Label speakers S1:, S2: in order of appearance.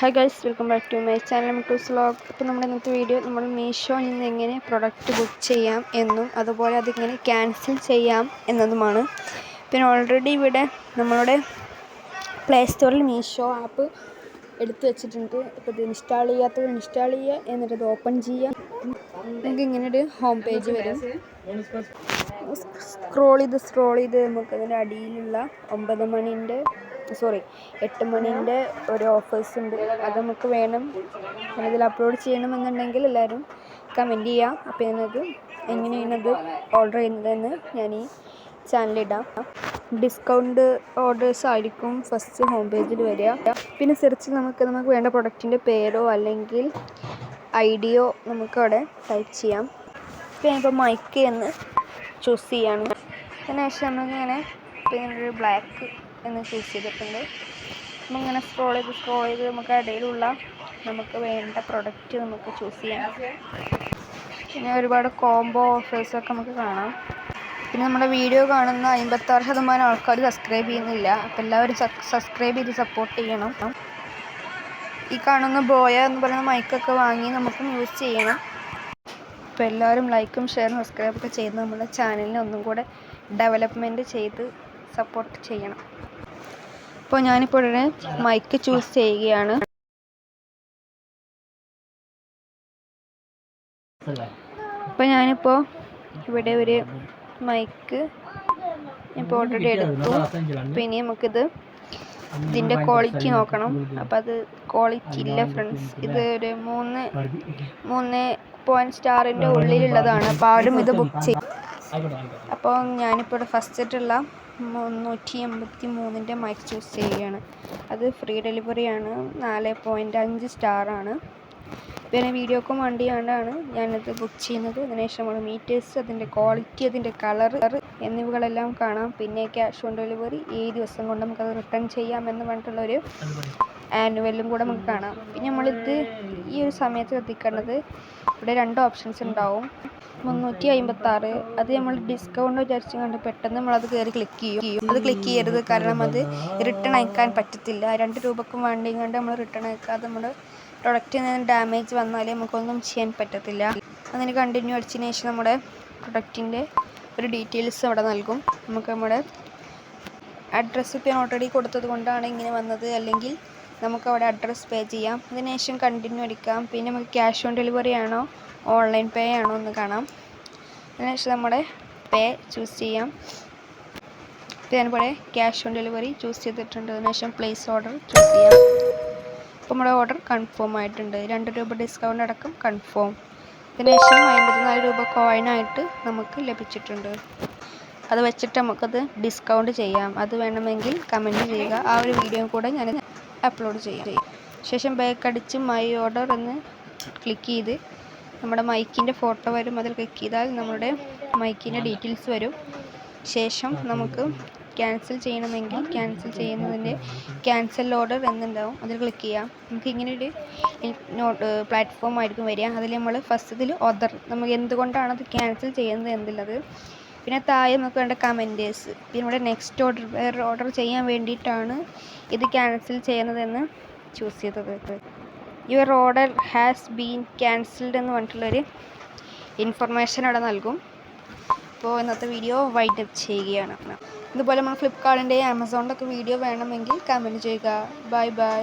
S1: Hi guys welcome back to my channel Mittoos vlog അപ്പോൾ നമ്മുടെ ഇന്നത്തെ വീഡിയോ നമ്മൾ മീഷോയിൽ നിന്ന് എങ്ങനെ പ്രൊഡക്റ്റ് ബുക്ക് ചെയ്യാം എന്നും അതുപോലെ അതിങ്ങനെ ക്യാൻസൽ ചെയ്യാം എന്നതുമാണ്. പിന്നെ ഓൾറെഡി ഇവിടെ നമ്മളുടെ പ്ലേ സ്റ്റോറിൽ മീഷോ ആപ്പ് എടുത്തു വെച്ചിട്ടുണ്ട്. ഇപ്പോൾ ഇത് ഇൻസ്റ്റാൾ ചെയ്യാത്തത് ഇൻസ്റ്റാൾ ചെയ്യുക എന്നിട്ട് ഓപ്പൺ ചെയ്യുക. നമുക്ക് ഇങ്ങനെ ഒരു ഹോം പേജ് വരും. സ്ക്രോൾ ചെയ്ത് സ്ക്രോൾ ചെയ്ത് നമുക്ക് അതിന്റെ അടിയിലുള്ള ഒമ്പത് മണിന്റെ സോറി എട്ട് മണിന്റെ ഒരു ഓഫേഴ്സ് ഉണ്ട്. അത് നമുക്ക് വേണം. അതിൽ അപ്ലോഡ് ചെയ്യണമെന്നുണ്ടെങ്കിൽ എല്ലാവരും കമന്റ് ചെയ്യാം. അപ്പോൾ ഞാനത് എങ്ങനെയാണ് അത് ഓർഡർ ചെയ്യുന്നതെന്ന് ഞാൻ ഈ ചാനലിടാം ഡിസ്കൗണ്ട് ഓർഡേഴ്സ് ആയിരിക്കും ഫസ്റ്റ് ഹോം പേജിൽ വരിക. പിന്നെ സെർച്ച് നമുക്ക് നമുക്ക് വേണ്ട പ്രൊഡക്റ്റിന്റെ പേരോ അല്ലെങ്കിൽ ഐഡിയോ നമുക്ക് അവിടെ ടൈപ്പ് ചെയ്യാം. പിന്നെ ഞാനിപ്പോൾ മൈക്ക് എന്ന് ചൂസ് ചെയ്യാണ്. അതിനുശേഷം നമ്മളിങ്ങനെ പിന്നെ ഒരു ബ്ലാക്ക് എന്ന് ചൂസ് ചെയ്തിട്ടുണ്ട്. നമ്മളിങ്ങനെ സ്ക്രോൾ ചെയ്ത് സ്ക്രോൾ ചെയ്ത് നമുക്ക് ഇടയിലുള്ള നമുക്ക് വേണ്ട പ്രൊഡക്റ്റ് നമുക്ക് ചൂസ് ചെയ്യാം. പിന്നെ ഒരുപാട് കോംബോ ഓഫേഴ്സൊക്കെ നമുക്ക് കാണാം. പിന്നെ നമ്മുടെ വീഡിയോ കാണുന്ന അമ്പത്താറ് ശതമാനം ആൾക്കാർ സബ്സ്ക്രൈബ് ചെയ്യുന്നില്ല. അപ്പോൾ എല്ലാവരും സബ്സ്ക്രൈബ് ചെയ്ത് സപ്പോർട്ട് ചെയ്യണം. ഈ കാണുന്ന ബോയ എന്ന് പറയുന്ന മൈക്കൊക്കെ വാങ്ങി നമുക്കും യൂസ് ചെയ്യണം. അപ്പോൾ എല്ലാവരും ലൈക്കും ഷെയറും സബ്സ്ക്രൈബൊക്കെ ചെയ്ത് നമ്മുടെ ചാനലിനെ ഒന്നും കൂടെ ഡെവലപ്മെന്റ് ചെയ്ത് സപ്പോർട്ട് ചെയ്യണം. അപ്പോൾ ഞാനിപ്പോൾ ഉടനെ മൈക്ക് ചൂസ് ചെയ്യുകയാണ്. അപ്പോൾ ഞാനിപ്പോൾ ഇവിടെ ഒരു മൈക്ക് ഇപ്പോൾ ഓൾറെഡി എടുത്തു. പിന്നെ നമുക്കിത് ഇതിന്റെ ക്വാളിറ്റി നോക്കണം. അപ്പോൾ അത് ക്വാളിറ്റി ഇല്ല ഫ്രണ്ട്സ് ഇത് ഒരു മൂന്ന് മൂന്ന് പോയിന്റ് സ്റ്റാറിന്റെ ഉള്ളിലുള്ളതാണ്. അപ്പോൾ ആരും ഇത് ബുക്ക് ചെയ്യും. അപ്പോൾ ഞാനിപ്പോൾ ഇവിടെ ഫസ്റ്റിട്ടുള്ള മുന്നൂറ്റി എൺപത്തി മൂന്നിന്റെ മൈക്ക് ചൂസ് ചെയ്യുകയാണ് അത് ഫ്രീ ഡെലിവറിയാണ് നാല് പോയിന്റ് അഞ്ച് സ്റ്റാറാണ് പിന്നെ വീഡിയോക്കും ഞാൻ ഞാനത് ബുക്ക് ചെയ്യുന്നത്. അതിനുശേഷമാണ് മീറ്റേഴ്സ് അതിന്റെ ക്വാളിറ്റി അതിന്റെ കളർ എന്നിവകളെല്ലാം കാണാം. പിന്നെ ക്യാഷ് ഓൺ ഡെലിവറി. ഈ ദിവസം കൊണ്ട് നമുക്കത് റിട്ടേൺ ചെയ്യാമെന്ന് പറഞ്ഞിട്ടുള്ളൊരു ആനുവലും കൂടെ നമുക്ക് കാണാം. പിന്നെ നമ്മളിത് ഈ ഒരു സമയത്ത് ശ്രദ്ധിക്കേണ്ടത് ഇവിടെ രണ്ട് ഓപ്ഷൻസ് ഉണ്ടാവും. മുന്നൂറ്റി അമ്പത്താറ് അത് നമ്മൾ ഡിസ്കൗണ്ട് വിചാരിച്ചു കണ്ട് പെട്ടെന്ന് നമ്മളത് കയറി ക്ലിക്ക് ചെയ്യും. അത് ക്ലിക്ക് ചെയ്യരുത്. കാരണം അത് റിട്ടേൺ അയക്കാൻ പറ്റത്തില്ല. രണ്ട് രൂപക്കും വേണ്ടി കണ്ട് നമ്മൾ റിട്ടേൺ അയക്കാതെ നമ്മുടെ പ്രൊഡക്റ്റിൽ നിന്ന് ഡാമേജ് വന്നാലേ നമുക്കൊന്നും ചെയ്യാൻ പറ്റത്തില്ല. അതിന് കണ്ടിന്യൂ അടിച്ചതിന് ശേഷം നമ്മുടെ പ്രൊഡക്റ്റിന്റെ ഒരു ഡീറ്റെയിൽസ് അവിടെ നൽകും. നമുക്ക് നമ്മുടെ അഡ്രസ്സ് ഇപ്പോൾ ഓൾറെഡി കൊടുത്തത് കൊണ്ടാണ് ഇങ്ങനെ വന്നത്. അല്ലെങ്കിൽ നമുക്ക് അവിടെ അഡ്രസ്സ് പേ ചെയ്യാം. അതിനുശേഷം കണ്ടിന്യൂ അടിക്കാം പിന്നെ നമുക്ക് ക്യാഷ് ഓൺ ഡെലിവറി ആണോ? ഓൺലൈൻ പേ ആണോ എന്ന് കാണാം. അതിനുശേഷം നമ്മുടെ പേ ചൂസ് ചെയ്യാം. അതുപോലെ ക്യാഷ് ഓൺ ഡെലിവറി ചൂസ് ചെയ്തിട്ടുണ്ട്. അതിനുശേഷം പ്ലേസ് ഓർഡർ ചൂസ് ചെയ്യാം. അപ്പോൾ നമ്മുടെ ഓർഡർ കൺഫേം ആയിട്ടുണ്ട്. രണ്ട് രൂപ ഡിസ്കൗണ്ട് അടക്കം കൺഫേം അതിനുശേഷം അമ്പത്തിനാല് രൂപ കോയിനായിട്ട് നമുക്ക് ലഭിച്ചിട്ടുണ്ട്. അത് വെച്ചിട്ട് നമുക്കത് ഡിസ്കൗണ്ട് ചെയ്യാം. അത് വേണമെങ്കിൽ കമന്റ് ചെയ്യുക. ആ ഒരു വീഡിയോ കൂടെ ഞാൻ അപ്ലോഡ് ചെയ്യാം ശേഷം ബാക്ക് അടിച്ച് മൈ ഓർഡർ എന്ന് ക്ലിക്ക് ചെയ്ത് നമ്മുടെ മൈക്കിന്റെ ഫോട്ടോ വരും. അതിൽ ക്ലിക്ക് ചെയ്താൽ നമ്മുടെ മൈക്കിന്റെ ഡീറ്റെയിൽസ് വരും. ശേഷം നമുക്ക് ക്യാൻസൽ ചെയ്യണമെങ്കിൽ ക്യാൻസൽ ചെയ്യുന്നതിന്റെ ക്യാൻസൽ ഓർഡർ എന്നുണ്ടാവും അതിൽ ക്ലിക്ക് ചെയ്യാം. നമുക്ക് ഇങ്ങനെ ഒരു പ്ലാറ്റ്ഫോം ആയിരിക്കും വരിക. അതിൽ നമ്മൾ ഫസ്റ്റ് ഇതിൽ ഓർഡർ നമുക്ക് എന്തുകൊണ്ടാണ് അത് ക്യാൻസൽ ചെയ്യുന്നത് എന്നുള്ളത്. പിന്നെ താഴെ നമുക്ക് വേണ്ട കമന്റേഴ്സ് പിന്നെ ഇവിടെ നെക്സ്റ്റ് ഓർഡർ വേറെ ഓർഡർ ചെയ്യാൻ വേണ്ടിയിട്ടാണ് ഇത് ക്യാൻസൽ ചെയ്യുന്നതെന്ന് ചൂസ് ചെയ്തത്. Your order has been cancelled എന്ന് പറഞ്ഞിട്ടുള്ളൊരു ഇൻഫർമേഷൻ അവിടെ നൽകും. അപ്പോൾ ഇന്നത്തെ വീഡിയോ വൈൻഡ് അപ്പ് ചെയ്യുകയാണ്. ഇതുപോലെ നമ്മൾ ഫ്ലിപ്കാർട്ടിന്റെ ആമസോണിന്റെ ഒക്കെ വീഡിയോ വേണമെങ്കിൽ കമന്റ് ചെയ്യുക. Bye by